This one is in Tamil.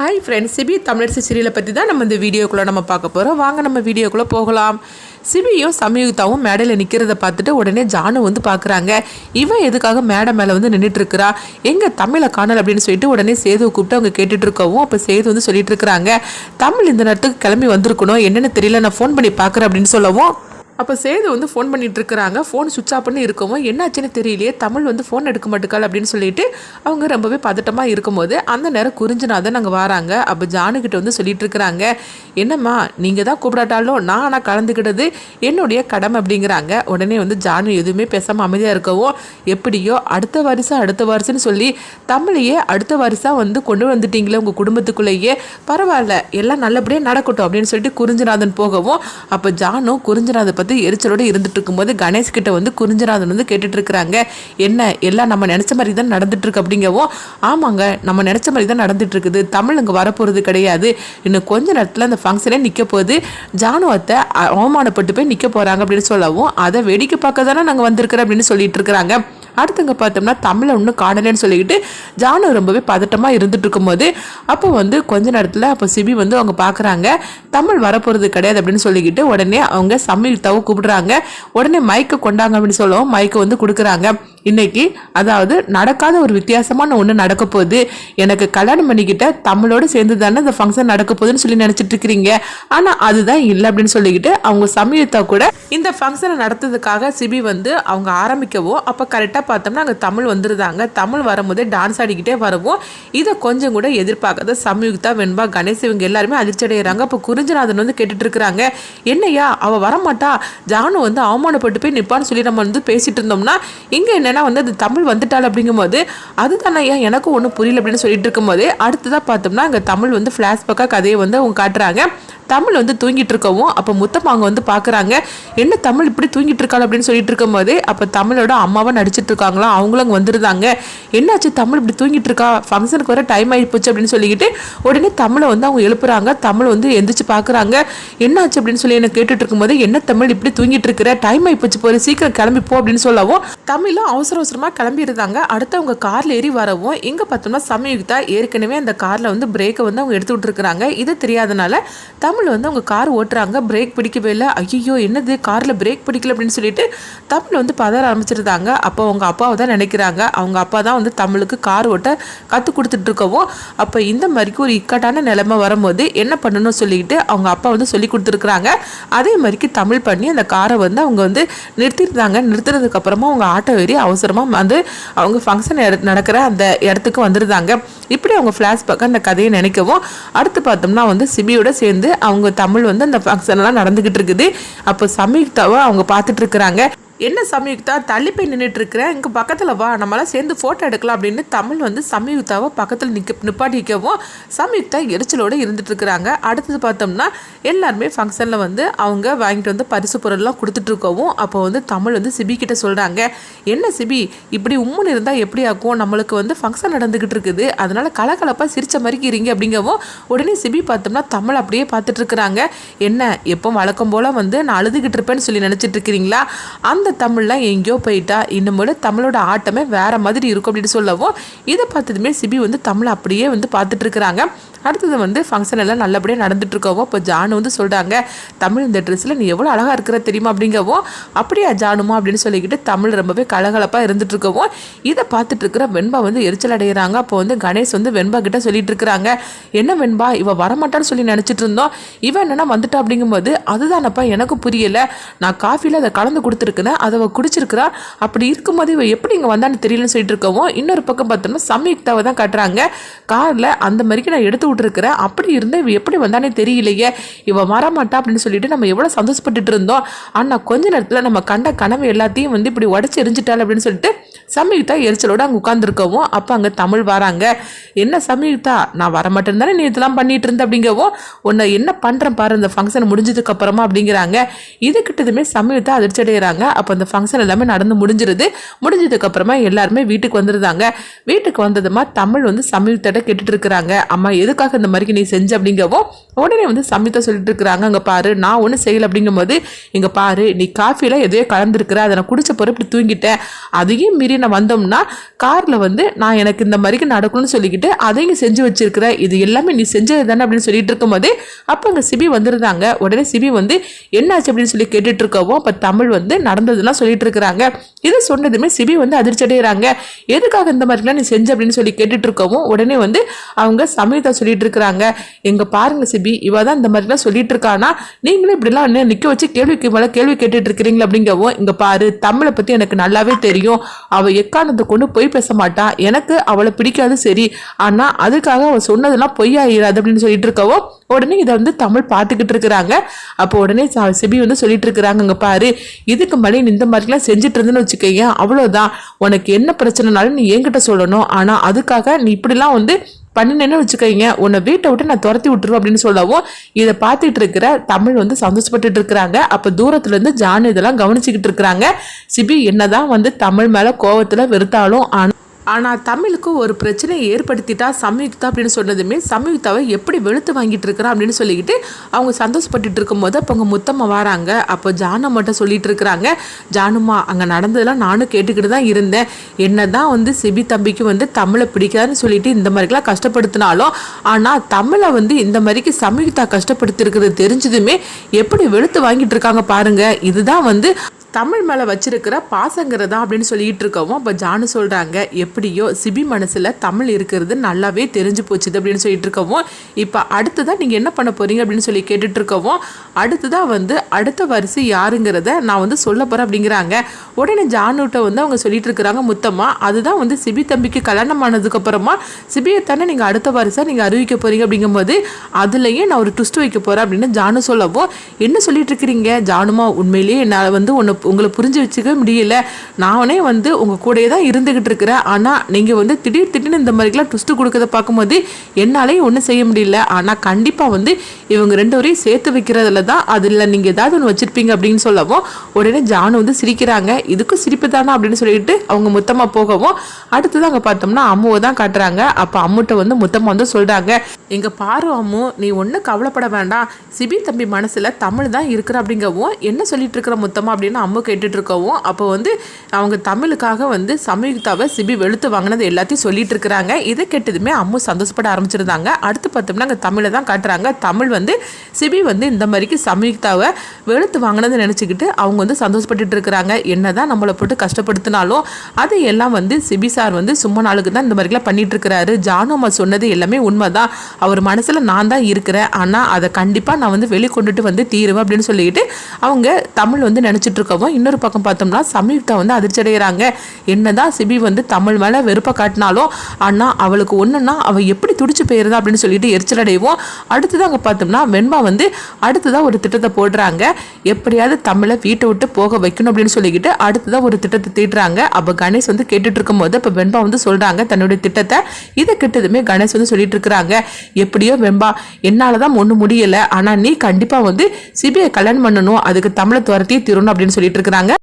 ஹாய் ஃப்ரெண்ட்ஸ் சிபி தமிழர் சீரியலை பற்றி தான் நம்ம இந்த வீடியோக்குள்ளே நம்ம பார்க்க போகிறோம் வாங்க நம்ம வீடியோக்குள்ளே போகலாம். சிபியும் சமயுக்தாவும் மேடையில் நிற்கிறத பார்த்துட்டு உடனே ஜானு வந்து பார்க்குறாங்க. இவன் எதுக்காக மேடை மேலே வந்து நின்றுட்டு எங்கள் எங்கே தமிழை காணல் அப்படின்னு சொல்லிட்டு உடனே சேதுவை கூப்பிட்டு அவங்க கேட்டுட்ருக்கவும் அப்போ சேது வந்து சொல்லிட்டு இருக்கிறாங்க. தமிழ் இந்த நேரத்துக்கு கிளம்பி வந்திருக்கணும். என்னென்னு தெரியல நான் ஃபோன் பண்ணி பார்க்குறேன் அப்படின்னு சொல்லவும் அப்போ சேது வந்து ஃபோன் பண்ணிட்டு இருக்கிறாங்க ஃபோன் சுவிச் ஆஃப் பண்ணி இருக்கவும் என்னாச்சுன்னு தெரியலையே தமிழ் வந்து ஃபோன் எடுக்க மாட்டுக்காள் அப்படின்னு சொல்லிட்டு அவங்க ரொம்பவே பதட்டமாக இருக்கும்போது அந்த நேரம் குறிஞ்சினாதான் நாங்கள் வராங்க. அப்போ ஜானுக்கிட்ட வந்து சொல்லிட்டு இருக்கிறாங்க என்னம்மா நீங்கள் தான் கூப்பிடாட்டாலும் நான் ஆனால் கலந்துக்கிட்டது என்னுடைய கடமை அப்படிங்கிறாங்க. உடனே வந்து ஜானு எதுவுமே பேசாமல் அமைதியாக இருக்கவும் எப்படியோ அடுத்த வருஷம் அடுத்த வருஷம்னு சொல்லி தமிழையே அடுத்த வருஷம் வந்து கொண்டு வந்துட்டீங்களே உங்கள் குடும்பத்துக்குள்ளேயே. பரவாயில்ல எல்லாம் நல்லபடியாக நடக்கட்டும் அப்படின்னு சொல்லிட்டு குறிஞ்சிநாதன் போகவும் அப்போ ஜானும் குறிஞ்சிநாதை பற்றி வந்து எரிச்சலோடு இருந்துட்டு இருக்கும்போது கணேஷ் கிட்ட வந்து குறிஞ்சநாதன் வந்து கேட்டுட்டு இருக்கிறாங்க என்ன எல்லாம் நம்ம நினச்ச மாதிரி தான் நடந்துட்டு இருக்கு அப்படிங்கவும் ஆமாங்க நம்ம நினச்ச மாதிரி தான் நடந்துட்டு இருக்குது தமிழ் இங்கே வரப்போகிறது கிடையாது. இன்னும் கொஞ்ச நேரத்தில் அந்த ஃபங்க்ஷனே நிற்க போகுது. ஜானுவத்தை அவமானப்பட்டு போய் நிற்க போகிறாங்க அப்படின்னு சொல்லவும் அதை வேடிக்கை பார்க்க தானே நாங்கள் வந்திருக்கிறோம் அப்படின்னு சொல்லிட்டு இருக்கிறாங்க அடுத்தவங்க பார்த்தோம்னா தமிழை ஒன்றும் காணலைன்னு சொல்லிக்கிட்டு ஜானு ரொம்பவே பதட்டமாக இருந்துட்டு இருக்கும்போது அப்போ வந்து கொஞ்ச நேரத்தில் அப்போ சிபி வந்து அவங்க பார்க்குறாங்க தமிழ் வரப்போகிறது கிடையாது அப்படின்னு சொல்லிக்கிட்டு உடனே அவங்க சம்யுக்தாவை கூப்பிடுறாங்க உடனே மைக்கை கொண்டாங்க அப்படின்னு சொல்லவும் மைக்கை வந்து கொடுக்குறாங்க. இன்னைக்கு அதாவது நடக்காத ஒரு வித்தியாசமான ஒன்று நடக்க போகுது. எனக்கு கல்யாணம் பண்ணிக்கிட்ட தமிழோடு சேர்ந்து தானே இந்த ஃபங்க்ஷன் நடக்க போகுதுன்னு சொல்லி நினச்சிட்டு இருக்கிறீங்க. ஆனால் அதுதான் இல்லை அப்படின்னு சொல்லிக்கிட்டு அவங்க சமயத்தா கூட இந்த ஃபங்க்ஷனை நடத்துறதுக்காக சிபி வந்து அவங்க ஆரம்பிக்கவோ அப்போ கரெக்டாக பார்த்தோம்னா அங்கே தமிழ் வந்துருந்தாங்க தமிழ் வரும்போதே டான்ஸ் ஆடிக்கிட்டே வரவும். இதை கொஞ்சம் கூட எதிர்பார்க்காத சம்யுக்தா வெண்பா கணேஷ் இவங்க எல்லாருமே அதிர்ச்சி அடைகிறாங்க அப்போ குறிஞ்சநாதன் வந்து கேட்டுட்டு இருக்கிறாங்க என்னையா அவள் வரமாட்டா? ஜானு வந்து அவமானப்பட்டு போய் நிற்பான்னு சொல்லி நம்ம வந்து பேசிட்டு இருந்தோம்னா இங்கே என்ன என்னன்னா வந்து அது தமிழ் வந்துட்டாள் அப்படிங்கும்போது அதுதானே ஏன் எனக்கும் ஒன்றும் புரியல அப்படின்னு சொல்லிட்டு இருக்கும்போது அடுத்ததாக பார்த்தோம்னா அங்கே தமிழ் வந்து ஃப்ளாஷ்பேக்காக கதையை வந்து அவங்க காட்டுறாங்க. தமிழ் வந்து தூங்கிட்டு இருக்கவும் அப்போ முத்தம்மாங்க வந்து பார்க்குறாங்க என்ன தமிழ் இப்படி தூங்கிட்டு இருக்காள்? அப்படின்னு சொல்லிட்டு இருக்கும்போது அப்போ தமிழோட அம்மாவை நடிச்சிட்டு இருக்காங்களா அவங்களும் அங்கே வந்துருந்தாங்க. என்னாச்சு தமிழ் இப்படி தூங்கிட்டு இருக்கா? ஃபங்க்ஷனுக்கு வர டைம் ஆகி போச்சு அப்படின்னு சொல்லிக்கிட்டு உடனே தமிழை வந்து அவங்க எழுப்புறாங்க. தமிழ் வந்து எந்திரிச்சு பார்க்குறாங்க என்னாச்சு? அப்படின்னு சொல்லி என்ன கேட்டுட்டு இருக்கும்போது என்ன தமிழ் இப்படி தூங்கிட்டு இருக்கிற? டைம் ஆகி போச்சு சீக்கிரம் கிளம்பி போ அப்படின்னு சொல்லவும் தமிழும் அவசர அவசரமாக கிளம்பி இருந்தாங்க அடுத்து அவங்க ஏறி வரவும் இங்கே பார்த்தோம்னா சமயுக்தா ஏற்கனவே அந்த காரில் வந்து பிரேக்கை வந்து அவங்க எடுத்து விட்டுருக்குறாங்க. இது தெரியாதனால தமிழ் வந்து அவங்க கார் ஓட்டுறாங்க. பிரேக் பிடிக்கவே இல்லை. ஐயோ என்னது? காரில் பிரேக் பிடிக்கல அப்படின்னு சொல்லிட்டு தமிழ் வந்து பதற ஆரம்பிச்சிருந்தாங்க. அப்போ அவங்க அப்பாவை தான் நினைக்கிறாங்க. அவங்க அப்பா தான் வந்து தமிழுக்கு கார் ஓட்ட கற்றுக் கொடுத்துட்டு இருக்கவும் அப்போ இந்த மாதிரிக்கு ஒரு இக்கட்டான நிலைமை வரும்போது என்ன பண்ணணும்னு சொல்லிட்டு அவங்க அப்பா வந்து சொல்லி கொடுத்துருக்குறாங்க. அதே மாதிரிக்கு தமிழ் பண்ணி அந்த காரை வந்து அவங்க வந்து நிறுத்திருந்தாங்க. நிறுத்துறதுக்கு அப்புறமா அவங்க ஆட்டோ ஏறி அவசரமாக வந்து அவங்க ஃபங்க்ஷன் நடக்கிற அந்த இடத்துக்கு வந்துருந்தாங்க. இப்படி அவங்க ஃப்ளாஷ்பேக்காக அந்த கதையை நினைக்கவும் அடுத்து பார்த்தோம்னா வந்து சிபியோட சேர்ந்து அவங்க தமிழ் வந்து அந்த ஃபங்க்ஷன் எல்லாம் இருக்குது. அப்போ சமயுக்தாவை அவங்க பார்த்துட்டு இருக்கிறாங்க. என்ன சம்யுக்தா தள்ளி போய் நின்றுட்டு இருக்கிறேன் இங்கே பக்கத்தில் வா நம்மளாம் சேர்ந்து ஃபோட்டோ எடுக்கலாம் அப்படின்னு தமிழ் வந்து சம்யுக்தாவை பக்கத்தில் நிற்க நிப்பாட்டி வைக்கவும் எரிச்சலோடு இருந்துட்டு இருக்கிறாங்க அடுத்தது பார்த்தோம்னா எல்லாருமே ஃபங்க்ஷனில் வந்து அவங்க வாங்கிட்டு வந்து பரிசு பொருள்லாம் கொடுத்துட்டு இருக்கவும் அப்போ வந்து தமிழ் வந்து சிபி கிட்ட சொல்கிறாங்க என்ன சிபி இப்படி உம்முன்னு இருந்தால் எப்படி ஆகும் நம்மளுக்கு வந்து ஃபங்க்ஷன் நடந்துக்கிட்டு இருக்குது அதனால் கலகலப்பாக சிரித்த மாதிரி இருங்க அப்படிங்கவும் உடனே சிபி பார்த்தோம்னா தமிழ் அப்படியே பார்த்துட்டு இருக்கிறாங்க என்ன எப்போ வழக்கம் போல் வந்து நான் அழுதுகிட்டு இருப்பேன்னு சொல்லி நினச்சிட்டு இருக்கிறீங்களா அந்த தமிழ்லாம் எங்கேயோ போயிட்டா இன்னும்போல தமிழோட ஆட்டமே வேற மாதிரி இருக்கும் அப்படின்னு சொல்லவும் இதை பார்த்ததுமே சிபி வந்து தமிழை அப்படியே வந்து பார்த்துட்டு இருக்கிறாங்க. அடுத்தது வந்து ஃபங்க்ஷன் எல்லாம் நல்லபடியாக நடந்துட்டு இருக்கவும் இப்போ ஜானு வந்து சொல்கிறாங்க தமிழ் இந்த ட்ரெஸ்ஸில் நீ எவ்வளோ அழகாக இருக்கிற தெரியுமா? அப்படிங்கவும் அப்படியா ஜானுமா? அப்படின்னு சொல்லிக்கிட்டு தமிழ் ரொம்பவே கலகலப்பாக இருந்துட்டு இருக்கவும் இதை பார்த்துட்டு இருக்கிற வெண்பா வந்து எரிச்சல் அடைகிறாங்க அப்போ வந்து கணேஷ் வந்து வெண்பா கிட்ட சொல்லிட்டு இருக்கிறாங்க என்ன வெண்பா இவ வரமாட்டான்னு சொல்லி நினச்சிட்டு இருந்தோம். இவன் என்னன்னா வந்துட்டா அப்படிங்கும்போது அதுதானப்பா எனக்கு புரியலை. நான் காஃபியில் அதை கலந்து கொடுத்துருக்கேன் அதை அவள் குடிச்சிருக்கிறா அப்படி இருக்கும்போது இவ எப்படி இங்கே வந்தான்னு தெரியலன்னு சொல்லிட்டு இருக்கவும் இன்னொரு பக்கம் பார்த்தோம்னா சம்யுக்தாவை தான் காட்டுறாங்க. காரில் அந்த மாதிரிக்கு நான் எடுத்து விட்டுருக்கிறேன். அப்படி இருந்தால் இவ எப்படி வந்தானே தெரியலையே. இவ வரமாட்டா அப்படின்னு சொல்லிட்டு நம்ம எவ்வளோ சந்தோஷப்பட்டுட்டு இருந்தோம். ஆனால் கொஞ்ச நேரத்தில் நம்ம கண்ட கனவு எல்லாத்தையும் வந்து இப்படி உடச்சி எரிஞ்சிட்டாள் அப்படின்னு சொல்லிட்டு சம்யுக்தா எரிச்சலோடு அங்கே உட்காந்துருக்கவும் அப்போ அங்கே தமிழ் வராங்க. என்ன சம்யுக்தா நான் வரமாட்டேன் தானே நீ இதெல்லாம் பண்ணிகிட்டு இருந்த அப்படிங்கவும் உன்னை என்ன பண்ணுறேன் பாரு இந்த ஃபங்க்ஷன் முடிஞ்சதுக்கு அப்புறமா அப்படிங்கிறாங்க. இது கிட்டதுமே சம்யுக்தா அதிர்ச்சி அடைகிறாங்க. அப்போ அந்த ஃபங்க்ஷன் எல்லாமே நடந்து முடிஞ்சிருது. முடிஞ்சதுக்கு அப்புறமா எல்லாருமே வீட்டுக்கு வந்துருந்தாங்க. வீட்டுக்கு வந்ததுமா தமிழ் வந்து சம்யுக்தாட்ட கேட்டுட்டு இருக்கிறாங்க அம்மா எதுக்காக இந்த மாதிரி நீ செஞ்ச? அப்படிங்கவும் உடனே வந்து சம்யுக்தா சொல்லிட்டு இருக்கிறாங்க அங்கே பாரு நான் ஒன்றும் செய்யலை. அப்படிங்கும்போது இங்கே பாரு நீ காஃபியில் எதையோ கலந்துருக்குற அதை நான் குடிச்ச பிறகு இப்படி தூங்கிட்டேன். அதையும் மீறி நான் வந்தோம்னா காரில் வந்து நான் எனக்கு இந்த மாதிரிக்கு நடக்கணும்னு சொல்லிக்கிட்டு அதையும் செஞ்சு வச்சிருக்கிற இது எல்லாமே நீ செஞ்சது தானே அப்படின்னு சொல்லிட்டு இருக்கும்போது அப்போ அங்கே சிபி வந்திருந்தாங்க. உடனே சிபி வந்து என்னாச்சு அப்படின்னு சொல்லி கேட்டுட்டு இருக்கவும் அப்போ தமிழ் வந்து நடந்ததெல்லாம் சொல்லிட்டு இருக்கிறாங்க. இது சொன்னதுமே சிபி வந்து அதிர்ச்சி அடைகிறாங்க எதுக்காக இந்த மாதிரிலாம் நீ செஞ்ச அப்படின்னு சொல்லி கேட்டுட்டு இருக்கவும் உடனே வந்து அவங்க சமீதா சொல்லிட்டு இருக்கிறாங்க எங்க பாருங்க சிபி இவ தான் இந்த மாதிரிலாம் சொல்லிட்டு இருக்கானா நீங்களும் இப்படிலாம் என்ன நிக்க வச்சு கேள்விக்கு மேல கேள்வி கேட்டுட்டு இருக்கிறீங்களா அப்படிங்கவும் இங்க பாரு தமிழை பத்தி எனக்கு நல்லாவே தெரியும். அவ எக்காரணத்தை கொண்டு போய் பேச மாட்டா? எனக்கு அவளை பிடிக்காது சரி. ஆனா அதுக்காக அவ சொன்னதெல்லாம் பொய்யாயிராது அப்படின்னு சொல்லிட்டு இருக்கவும் உடனே இதை வந்து தமிழ் பார்த்துக்கிட்டு இருக்கிறாங்க அப்போ உடனே சிபி வந்து சொல்லிட்டு இருக்கிறாங்க இங்க பாரு இதுக்கு மேலே நீ இந்த மாதிரிலாம் செஞ்சுட்டு இருந்தேன்னு வச்சுக்கோங்க. அவ்வளோதான் உனக்கு என்ன பிரச்சனைனாலும் நீ என்கிட்ட சொல்லணும். ஆனால் அதுக்காக நீ இப்படிலாம் வந்து பண்ணினேன்னு வச்சுக்கோங்க. உன்னை வீட்டை விட்டு நான் துரத்தி விட்டுருவோம் அப்படின்னு சொல்லவும் இதை பார்த்துட்டு இருக்கிற தமிழ் வந்து சந்தோஷப்பட்டுட்டு இருக்கிறாங்க. அப்போ தூரத்துல இருந்து ஜான் இதெல்லாம் கவனிச்சுக்கிட்டு இருக்கிறாங்க. சிபி என்னதான் வந்து தமிழ் மேல கோவத்துல வெறுத்தாலும் ஆனா ஆனால் தமிழுக்கு ஒரு பிரச்சனையை ஏற்படுத்திட்டா சம்யுக்தா அப்படின்னு சொன்னதுமே சம்யுக்தாவை எப்படி வெளுத்து வாங்கிட்டு இருக்கிறா அப்படின்னு சொல்லிக்கிட்டு அவங்க சந்தோஷப்பட்டுட்டு இருக்கும்போது அப்போ அவங்க முத்தம்மா வராங்க. அப்போ ஜானம் மட்டும் சொல்லிட்டு இருக்கிறாங்க. ஜானுமா அங்கே நடந்ததெல்லாம் நானும் கேட்டுக்கிட்டு தான் இருந்தேன். என்ன தான் வந்து சிபி தம்பிக்கு வந்து தமிழை பிடிக்காதுன்னு சொல்லிட்டு இந்த மாதிரிலாம் கஷ்டப்படுத்தினாலும் ஆனால் தமிழை வந்து இந்த மாதிரிக்கு சம்யுக்தா கஷ்டப்படுத்திருக்கிறது தெரிஞ்சதுமே எப்படி வெளுத்து வாங்கிட்டு இருக்காங்க பாருங்க. இதுதான் வந்து தமிழ் மேலே வச்சிருக்கிற பாசங்கிறதா அப்படின்னு சொல்லிட்டு இருக்கவும் அப்போ ஜானு சொல்கிறாங்க எப்படியோ சிபி மனசில் தமிழ் இருக்கிறது நல்லாவே தெரிஞ்சு போச்சுது அப்படின்னு சொல்லிட்டு இருக்கவும் இப்போ அடுத்ததான் நீங்கள் என்ன பண்ண போறீங்க அப்படின்னு சொல்லி கேட்டுட்டு இருக்கவும் அடுத்ததான் வந்து அடுத்த வரிசை யாருங்கிறத நான் வந்து சொல்ல போகிறேன் அப்படிங்கிறாங்க. உடனே ஜானுகிட்ட வந்து அவங்க சொல்லிட்டு இருக்கிறாங்க முத்தமா அதுதான் வந்து சிபி தம்பிக்கு கல்யாணம் ஆனதுக்கப்புறமா சிபியை தானே நீங்கள் அடுத்த வரிசை நீங்கள் அறிவிக்க போறீங்க? அப்படிங்கும்போது அதுலேயே நான் ஒரு ட்விஸ்ட் வைக்க போகிறேன் அப்படின்னு ஜானு சொல்லவும் என்ன சொல்லிட்டு இருக்கிறீங்க? ஜானுமா உண்மையிலேயே என்னால் வந்து ஒன்று உங்களை புரிஞ்சு வச்சுக்க முடியல. நானே வந்து உங்கள் கூடயே தான் இருந்துக்கிட்டு இருக்கிறேன். ஆனால் நீங்கள் வந்து திடீர் திடீர்னு இந்த மாதிரிலாம் ட்விஸ்ட்டு கொடுக்கறத பார்க்கும்போது என்னாலேயும் ஒன்றும் செய்ய முடியல. ஆனால் கண்டிப்பாக வந்து இவங்க ரெண்டு வரையும் சேர்த்து வைக்கிறதுல தான் அதில் நீங்கள் ஏதாவது ஒன்று வச்சுருப்பீங்க அப்படின்னு சொல்லவும் உடனே ஜானு வந்து சிரிக்கிறாங்க. இதுக்கும் சிரிப்பு தானா அப்படின்னு சொல்லிட்டு அவங்க முத்தமாக போகவும் அடுத்தது அங்கே பார்த்தோம்னா அம்முவை தான் காட்டுறாங்க. அப்போ அம்முட்ட வந்து மொத்தமாக வந்து சொல்கிறாங்க எங்கள் பாரு அம்மு நீ ஒன்றும் கவலைப்பட வேண்டாம். சிபி தம்பி மனசில் தமிழ் தான் இருக்கிற அப்படிங்கவும் என்ன சொல்லிட்டு இருக்கிற முத்தமா அப்படின்னு அம்மு கேட்டுட்ருக்கவும் அப்போ வந்து அவங்க தமிழுக்காக வந்து சமயுக்தாவை சிபி வெளுத்து வாங்கினது எல்லாத்தையும் சொல்லிட்டு இருக்கிறாங்க இதை கேட்டதுமே அம்மு சந்தோஷப்பட ஆரம்பிச்சிருந்தாங்க. அடுத்து பார்த்தோம்னா அங்கே தமிழை தான் காட்டுறாங்க. தமிழ் வந்து சிபி வந்து இந்த மாதிரிக்கு சமயுக்தாவை வெளுத்து வாங்கினதை நினச்சிக்கிட்டு அவங்க வந்து சந்தோஷப்பட்டு இருக்கிறாங்க என்னதான் நம்மளை போட்டு கஷ்டப்படுத்தினாலும் அது எல்லாம் வந்து சிபி சார் வந்து சும்மா நாளுக்கு தான் இந்த மாதிரிலாம் பண்ணிட்டு இருக்கிறாரு ஜானுமா அம்மா சொன்னது எல்லாமே உண்மைதான். அவர் மனசில் நான் தான் இருக்கிறேன். ஆனால் அதை கண்டிப்பாக நான் வந்து வெளிக்கொண்டுட்டு வந்து தீருவேன் அப்படின்னு சொல்லிக்கிட்டு அவங்க தமிழ் வந்து நினச்சிட்டு இருக்கவும் இன்னொரு பக்கம் பார்த்தோம்னா சம்யுக்தா வந்து அதிர்ச்சியடைகிறாங்க. என்னதான் சிபி வந்து தமிழ் மேலே வெறுப்பை காட்டினாலும் ஆனால் அவளுக்கு ஒன்றுன்னா அவள் எப்படி துடிச்சு போயிருந்தா அப்படின்னு சொல்லிட்டு எரிச்சல் அடைவோம் அடுத்தது அங்கே பார்த்தோம்னா வெண்பா வந்து அடுத்ததான் ஒரு திட்டத்தை போடுறாங்க. எப்படியாவது தமிழை வீட்டை விட்டு போக வைக்கணும் அப்படின்னு சொல்லிக்கிட்டு அடுத்ததான் ஒரு திட்டத்தை தீட்டுறாங்க. அப்போ கணேஷ் வந்து கேட்டுட்டு இருக்கும்போது இப்போ வெண்பா வந்து சொல்கிறாங்க தன்னுடைய திட்டத்தை. இதை கிட்டதுமே கணேஷ் வந்து சொல்லிட்டு இருக்கிறாங்க. எப்படியோ வெண்பா என்னால் தான் ஒன்றும் முடியலை. ஆனால் நீ கண்டிப்பாக வந்து சிபிஐ கல்யாணம் பண்ணணும். அதுக்கு தமிழை துரத்தியே திருணும் அப்படின்னு சொல்லி சொல்லிட்டு இருக்கிறாங்க.